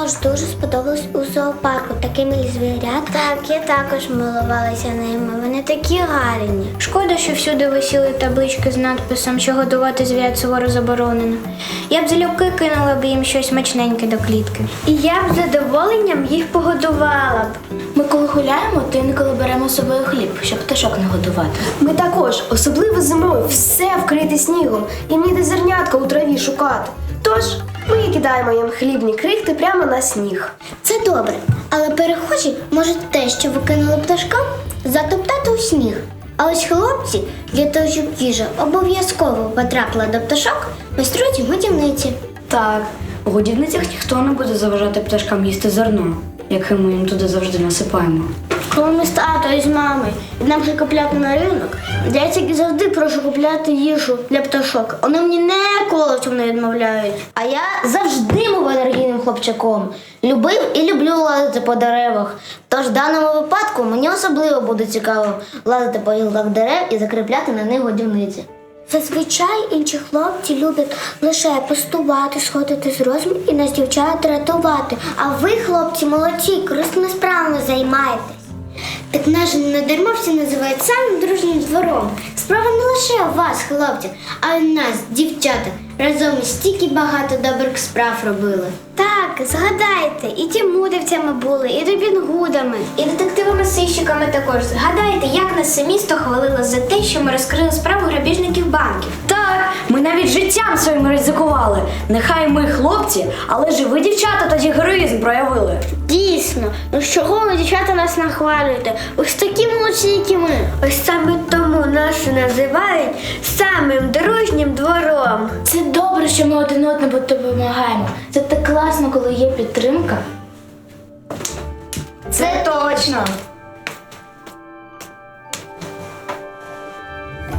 також дуже сподобалось у зоопарку. Такі милі звірят. Так, я також милувалася ними. Вони такі гарні. Шкода, що всюди висіли таблички з надписом, що годувати звірят суворо заборонено. Я б залюбки кинула б їм щось смачненьке до клітки. І я б з задоволенням їх погодувала б. Ми коли гуляємо, то інколи беремо з собою хліб, щоб пташок не годувати. Ми також, особливо зимою, все вкрите снігом і ніде зернятка у траві шукати. Тож ми кидаємо їм хлібні крихти прямо на сніг. Це добре, але перехожі можуть те, що викинули пташкам, затоптати у сніг. А ось хлопці, для того, щоб їжа обов'язково потрапила до пташок, майструють годівниці. Так, у годівницях ніхто не буде заважати пташкам їсти зерно, яке ми їм туди завжди насипаємо. Коли з татою з мамою йдемо ще купляти на ринок, я тільки завжди прошу купляти їжу для пташок. Вони мені ніколи в цьому не відмовляють. А я завжди був енергійним хлопчаком. Любив і люблю лазити по деревах. Тож в даному випадку мені особливо буде цікаво лазити по гілках дерев і закріпляти на них годівниці. Зазвичай інші хлопці люблять лише пустувати, сходити з розуму і нас дівчат рятувати. А ви, хлопці, молодці, корисними справами займаєтесь. Так наш всі називають самим дружнім двором. Справа не лише у вас, хлопці, а й у нас, дівчата, разом стільки багато добрих справ робили. Так, згадайте, і тімудівцями були, і Робінгудами. І детективами-сищиками також. Згадайте, як нас все місто хвалило за те, що ми розкрили справу грабіжників банків. Так, ми навіть життям своїм ризикували. Нехай ми хлопці, але ж і ви, дівчата, тоді героїзм проявили. Дійсно, ну з чого ви, дівчата, нас нахвалюєте? Ось такі молодці, як і ми. Ось саме тому нас називають самим дружнім двором. Це добре, що ми один одному допомагаємо. Це так класно, коли є підтримка. Це точно.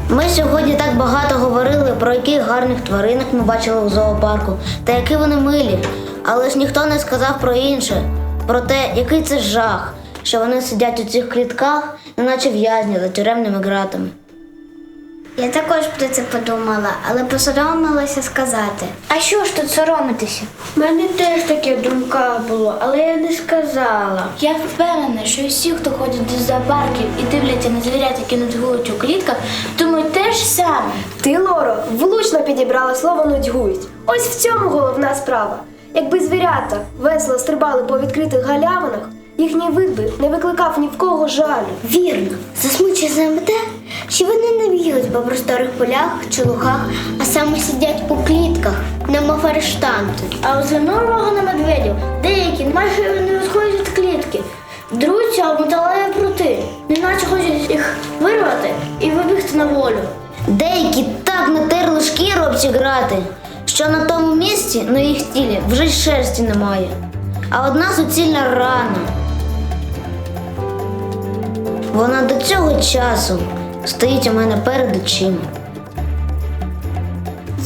Ми сьогодні так багато говорили про яких гарних тваринок ми бачили у зоопарку, та які вони милі. Але ж ніхто не сказав про інше, про те, який це жах, що вони сидять у цих клітках, неначе в'язні за тюремними ґратами. Я також про це подумала, але посоромилася сказати. А що ж тут соромитися? У мене теж таке думка було, але я не сказала. Я впевнена, що всі, хто ходять до зоопарків і дивляться на звірят, які нудьгують у клітках, думають те ж саме. Ти, Лоро, влучно підібрала слово нудьгують. Ось в цьому головна справа. Якби звірята весело стрибали по відкритих галявинах, їхній вид би не викликав ні в кого жалю. Вірно, засмучує саме те, що вони не б'ють по просторих полях чи лугах, а саме сидять у клітках, немов арештанти. А звернув на медведів, деякі майже не відходять від клітки, друться об металеві прути, неначе хочуть їх вирвати і вибігти на волю. Деякі так натерли шкіру об ці грати, що на тому місці на їх тілі вже й шерсті немає. А одна суцільна рана. Вона до цього часу стоїть у мене перед очима.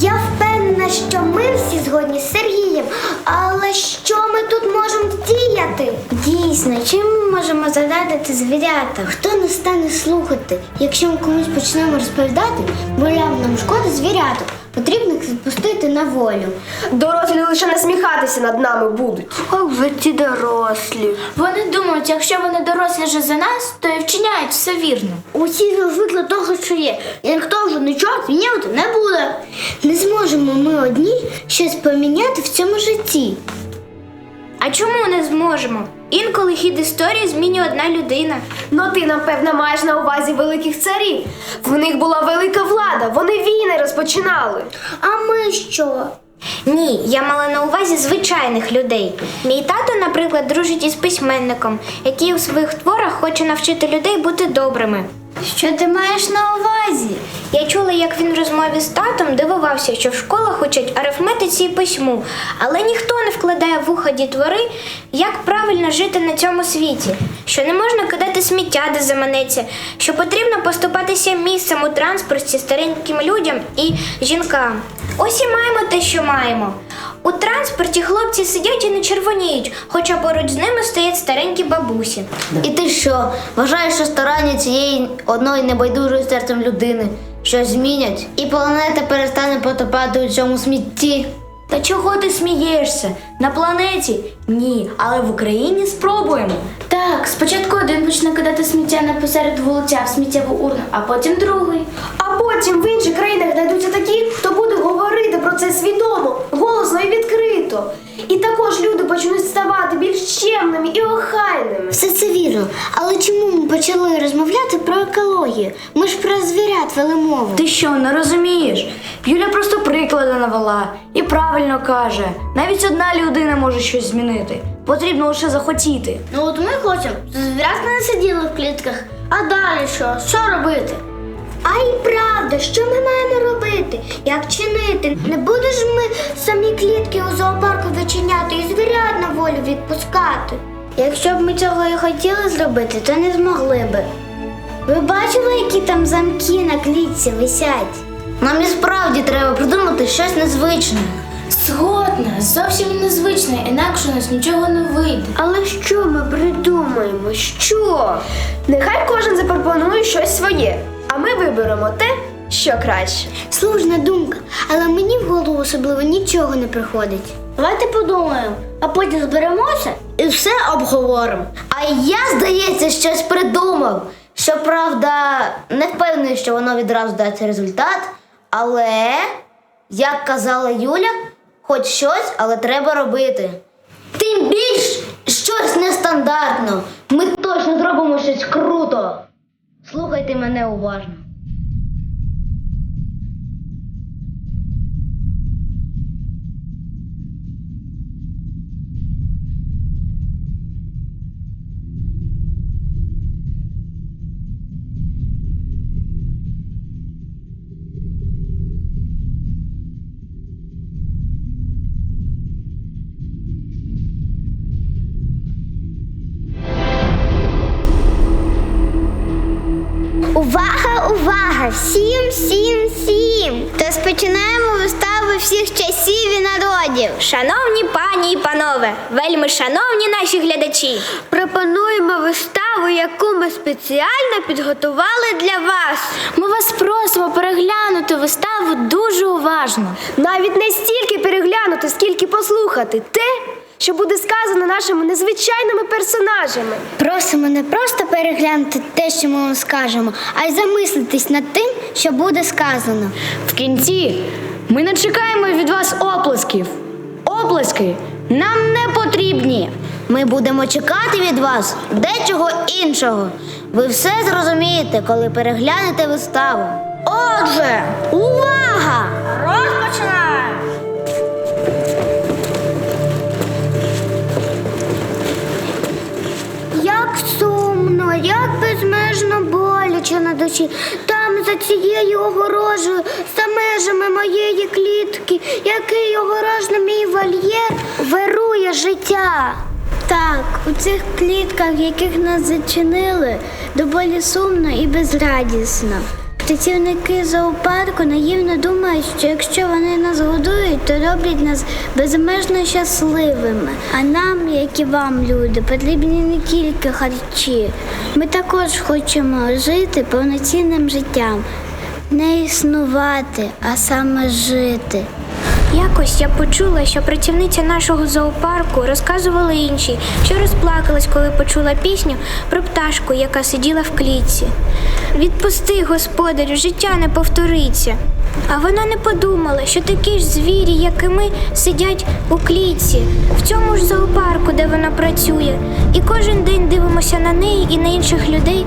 Я впевнена, що ми всі згодні з Сергієм, але що ми тут можемо діяти? Дійсно, чим ми можемо задати звірята? Хто не стане слухати, якщо ми комусь почнемо розповідати, бо нам шкода звіряток, потрібно їх відпустити на волю. Дорослі лише насміхатися над нами будуть. Ох, ви ті дорослі. Вони думають, якщо вони дорослі вже за нас, то і вчиняють все вірно. Усі звикли до того, що є, і ніхто вже нічого змінювати не буде. Не зможемо ми одні щось поміняти в цьому житті. А чому не зможемо? Інколи хід історії змінює одна людина. Ну ти, напевно, маєш на увазі великих царів. В них була велика влада, вони війни розпочинали. А ми що? Ні, я мала на увазі звичайних людей. Мій тато, наприклад, дружить із письменником, який у своїх творах хоче навчити людей бути добрими. Що ти маєш на увазі? Я чула, як він в розмові з татом дивувався, що в школах учать арифметиці і письму, але ніхто не вкладає в ухо дітвори, як правильно жити на цьому світі, що не можна кидати сміття, де заманеться, що потрібно поступатися місцем у транспорті стареньким людям і жінкам. Ось і маємо те, що маємо. У транспорті хлопці сидять і не червоніють, хоча поруч з ними стоять старенькі бабусі. І ти що, вважаєш, що старання цієї одної небайдужої серцем людини щось змінять, і планета перестане потопати у цьому смітті? Та чого ти смієшся? На планеті? Ні, але в Україні спробуємо. Так, спочатку один почне кидати сміття на посеред вулиця в сміттєву урну, а потім другий. А потім в інших країнах знайдуться такі, хто буде говорити про це свідомо, голосно і відкрито. І також люди почнуть ставати більш чемними і охайними. Все це вірно. Але чому ми почали розмовляти про екологію? Ми ж про звірят вели мову. Ти що, не розумієш? Юля просто приклади навела і правильно каже: навіть одна людина може щось змінити. Потрібно лише захотіти. Ну от ми хочемо, щоб звірятка не сиділи в клітках. А далі що? Що робити? А й правда, що ми маємо робити? Як чинити? Не будеш ми самі клітки у зоопарку зачиняти і звірят на волю відпускати. Якщо б ми цього і хотіли зробити, то не змогли би. Ви бачили, які там замки на клітці висять? Нам і справді треба придумати щось незвичне. Згодна, зовсім незвичне, інакше у нас нічого не вийде. Але що ми придумаємо? Що? Нехай кожен запропонує щось своє, а ми виберемо те, що краще. Слушна думка, але мені в голову особливо нічого не приходить. Давайте подумаємо, а потім зберемося і все обговоримо. А я, здається, щось придумав. Щоправда, не впевнений, що воно відразу дасть результат, але, як казала Юля, хоч щось, але треба робити. Тим більш щось нестандартно. Ми точно зробимо щось круто. Слухайте мене уважно. Увага! Всім, всім, всім! Тож починаємо вистави всіх часів і народів. Шановні пані і панове, вельми шановні наші глядачі. Пропонуємо виставу, яку ми спеціально підготували для вас. Ми вас просимо переглянути виставу дуже уважно. Навіть не стільки переглянути, скільки послухати те, що буде сказано нашими незвичайними персонажами. Просимо не просто переглянути те, що ми вам скажемо, а й замислитись над тим, що буде сказано. В кінці ми не чекаємо від вас оплесків. Оплески нам не потрібні. Ми будемо чекати від вас дечого іншого. Ви все зрозумієте, коли переглянете виставу. Отже, увага! Розпочинаємо! Безмежно боляче на душі. Там за цією огорожею, за межами моєї клітки, який огорожний мій вольєр, вирує життя. Так, у цих клітках, яких нас зачинили, доволі сумно і безрадісно. Працівники зоопарку наївно думають, що якщо вони нас годують, то роблять нас безмежно щасливими. А нам, як і вам, люди, потрібні не тільки харчі. Ми також хочемо жити повноцінним життям, не існувати, а саме жити. Якось я почула, що працівниця нашого зоопарку розказувала іншій, що розплакалась, коли почула пісню про пташку, яка сиділа в клітці. Відпусти, господарю, життя не повториться. А вона не подумала, що такі ж звірі, як і ми, сидять у клітці, в цьому ж зоопарку, де вона працює, і кожен день дивимося на неї і на інших людей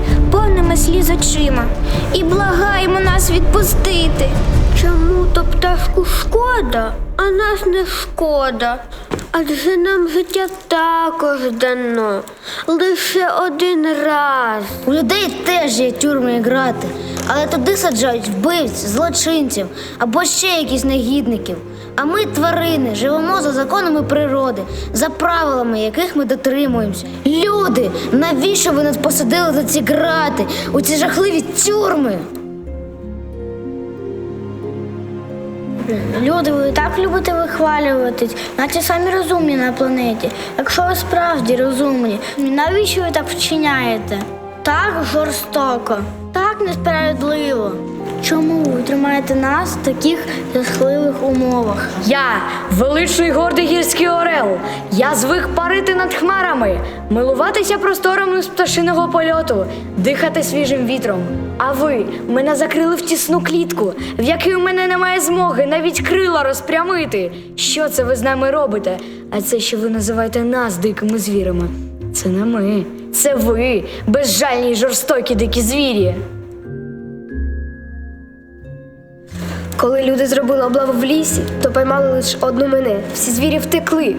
сліз очима. І благаємо нас відпустити. Чому то пташку шкода, а нас не шкода? Адже нам життя також дано лише один раз. У людей теж є тюрми і грати, але туди саджають вбивць, злочинців або ще якісь негідників. А ми, тварини, живемо за законами природи, за правилами, яких ми дотримуємося. Люди, навіщо ви нас посадили за ці грати, у ці жахливі тюрми? Люди, ви так любите вихвалюватись, наче самі розумні на планеті. Якщо ви справді розумні, навіщо ви так вчиняєте? Так жорстоко, так несправедливо. Чому ви тримаєте нас в таких жахливих умовах? Я величний гордий гірський орел. Я звик парити над хмарами, милуватися просторами з пташиного польоту, дихати свіжим вітром. А ви мене закрили в тісну клітку, в якій у мене немає змоги навіть крила розпрямити. Що це ви з нами робите? А це, що ви називаєте нас дикими звірами. Це не ми, це ви, безжальні й жорстокі дикі звірі. Коли люди зробили облаву в лісі, то поймали лише одну мене. Всі звірі втекли.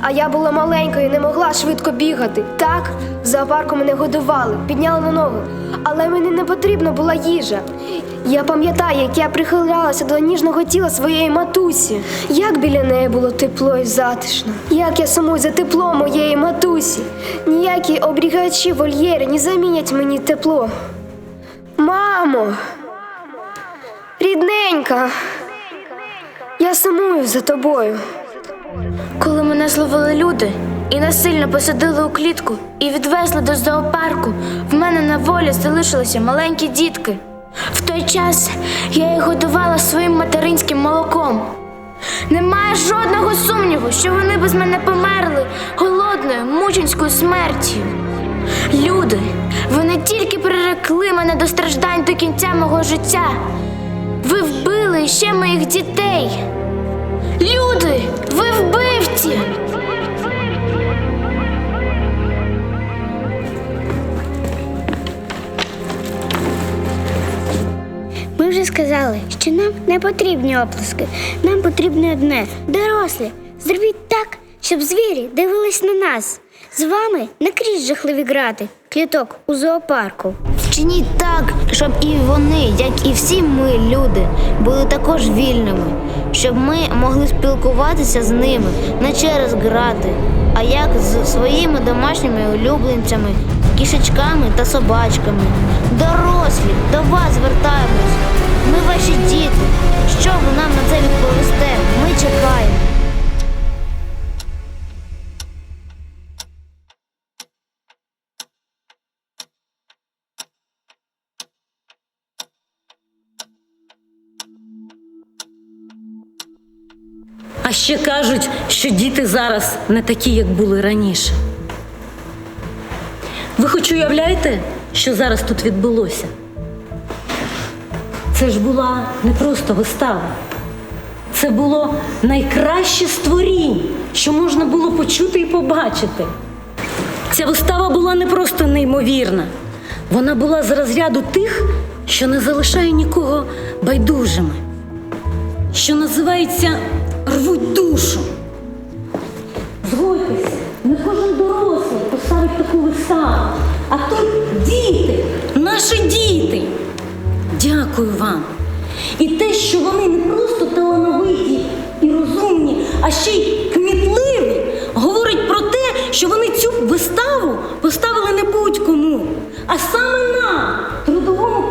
А я була маленькою і не могла швидко бігати. Так, в зоопарку мене годували, підняли на ноги. Але мені не потрібна була їжа. Я пам'ятаю, як я прихилялася до ніжного тіла своєї матусі. Як біля неї було тепло і затишно. Як я сумую за тепло моєї матусі. Ніякі обрігачі вольєри не замінять мені тепло. Мамо! Рідненька, я сумую за тобою. Коли мене зловили люди і насильно посадили у клітку і відвезли до зоопарку, в мене на волі залишилися маленькі дітки. В той час я їх годувала своїм материнським молоком. Немає жодного сумніву, що вони без мене померли голодною мученською смертю. Люди, ви не тільки прирекли мене до страждань до кінця мого життя, ви вбили ще моїх дітей. Люди, ви вбивці! Ми вже сказали, що нам не потрібні оплески. Нам потрібне одне дорослі. Зробіть так, щоб звірі дивились на нас. З вами не крізь жахливі грати, кліток у зоопарку. Вчиніть так, щоб і вони, як і всі ми, люди, були також вільними, щоб ми могли спілкуватися з ними не через грати, а як з своїми домашніми улюбленцями, кішечками та собачками. Дорослі, до вас звертаємось. Ми ваші діти. Що ви нам на це відповісте? Ми чекаємо. А ще кажуть, що діти зараз не такі, як були раніше. Ви хоч уявляєте, що зараз тут відбулося? Це ж була не просто вистава. Це було найкраще створіння, що можна було почути і побачити. Ця вистава була не просто неймовірна, вона була з розряду тих, що не залишає нікого байдужими що називається рвуть душу. Згодьтеся, не кожен дорослий поставить таку виставу. А тут діти, наші діти. Дякую вам. І те, що вони не просто талановиті і розумні, а ще й кмітливі, говорить про те, що вони цю виставу поставили не будь-кому, а саме нам, трудовому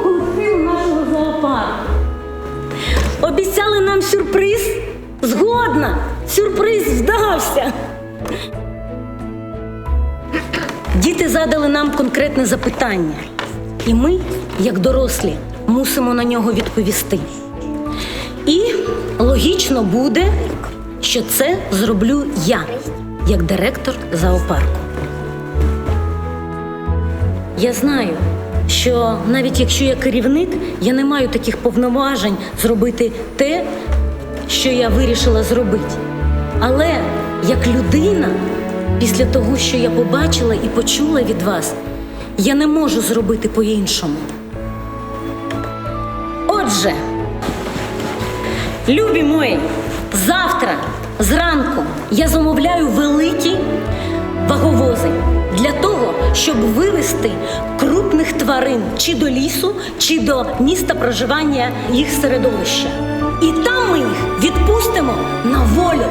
Вдався. Діти задали нам конкретне запитання, і ми, як дорослі, мусимо на нього відповісти. І логічно буде, що це зроблю я, як директор зоопарку. Я знаю, що навіть якщо я керівник, я не маю таких повноважень зробити те, що я вирішила зробити. Але як людина, після того, що я побачила і почула від вас, я не можу зробити по-іншому. Отже, любі мої, завтра зранку я замовляю великі ваговози для того, щоб вивести крупних тварин чи до лісу, чи до міста проживання їх середовища. І там ми їх відпустимо на волю.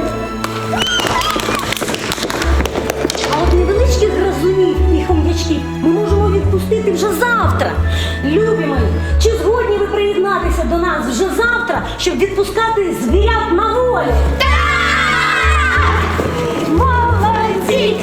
А от невеличких грозунів і хом'ячків ми можемо відпустити вже завтра. Любі мої, чи згодні ви приєднатися до нас вже завтра, щоб відпускати звірят на волю? Так! Молодці!